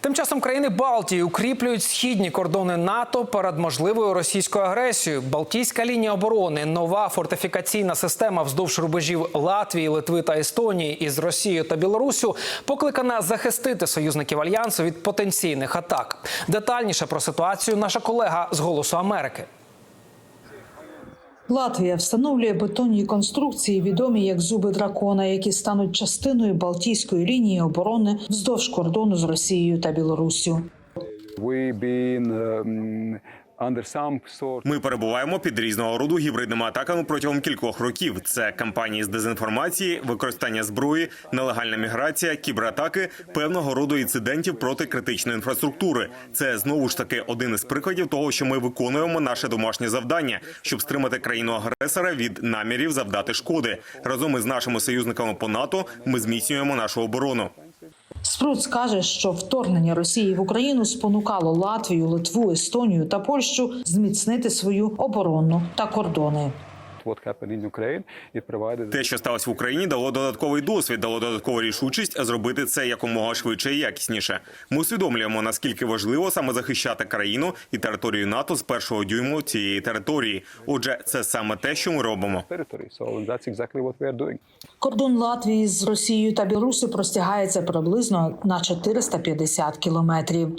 Тим часом країни Балтії укріплюють східні кордони НАТО перед можливою російською агресією. Балтійська лінія оборони, нова фортифікаційна система вздовж рубежів Латвії, Литви та Естонії із Росією та Білорусю покликана захистити союзників альянсу від потенційних атак. Детальніше про ситуацію наша колега з Голосу Америки. Латвія встановлює бетонні конструкції, відомі як зуби дракона, які стануть частиною Балтійської лінії оборони вздовж кордону з Росією та Білоруссю. Ми перебуваємо під різного роду гібридними атаками протягом кількох років. Це кампанії з дезінформації, використання зброї, нелегальна міграція, кібератаки, певного роду інцидентів проти критичної інфраструктури. Це знову ж таки один із прикладів того, що ми виконуємо наше домашнє завдання, щоб стримати країну агресора від намірів завдати шкоди. Разом із нашими союзниками по НАТО ми зміцнюємо нашу оборону. Спруц каже, що вторгнення Росії в Україну спонукало Латвію, Литву, Естонію та Польщу зміцнити свою оборону та кордони. What happened in Ukraine. It provided Те, що сталося в Україні, дало додатковий досвід, дало додаткову рішучість зробити це якомога швидше і якісніше. Ми усвідомлюємо, наскільки важливо саме захищати країну і територію НАТО з першого дюйму цієї території. Отже, це саме те, що ми робимо. Кордон Латвії з Росією та Білорусі простягається приблизно на 450 кілометрів.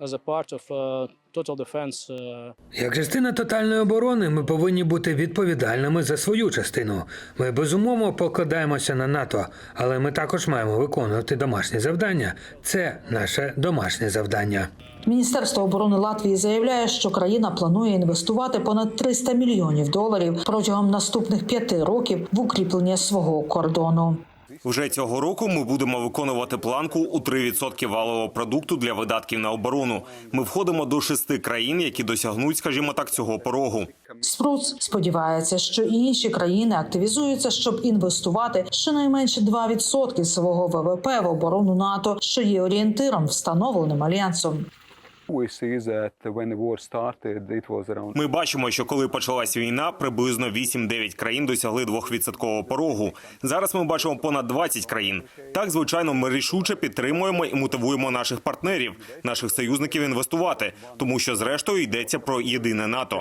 As a part of uh, total defense uh, Як частина тотальної оборони, ми повинні бути відповідальними за свою частину. Ми безумовно покладаємося на НАТО, але ми також маємо виконувати домашні завдання. Це наше домашнє завдання. Міністерство оборони Латвії заявляє, що країна планує інвестувати понад 300 мільйонів доларів протягом наступних п'яти років в укріплення свого кордону. Вже цього року ми будемо виконувати планку у 3% валового продукту для видатків на оборону. Ми входимо до шести країн, які досягнуть, скажімо так, цього порогу. Спруц сподівається, що і інші країни активізуються, щоб інвестувати щонайменше 2% свого ВВП в оборону НАТО, що є орієнтиром, встановленим альянсом. Ми бачимо, що коли почалась війна, приблизно 8-9 країн досягли 2% порогу. Зараз ми бачимо понад 20 країн. Так, звичайно, ми рішуче підтримуємо і мотивуємо наших партнерів, наших союзників інвестувати, тому що зрештою йдеться про єдине НАТО.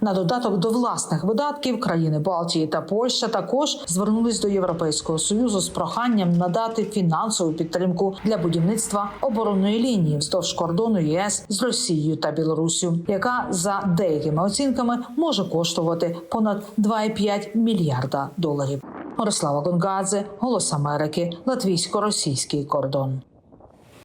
На додаток до власних видатків країни Балтії та Польща також звернулись до Європейського союзу з проханням надати фінансову підтримку для будівництва оборонної лінії вздовж кордону ЄС з Росією та Білоруссю, яка за деякими оцінками може коштувати понад 2,5 мільярда доларів. Мирослава Гонгадзе, Голос Америки, Латвійсько-російський кордон.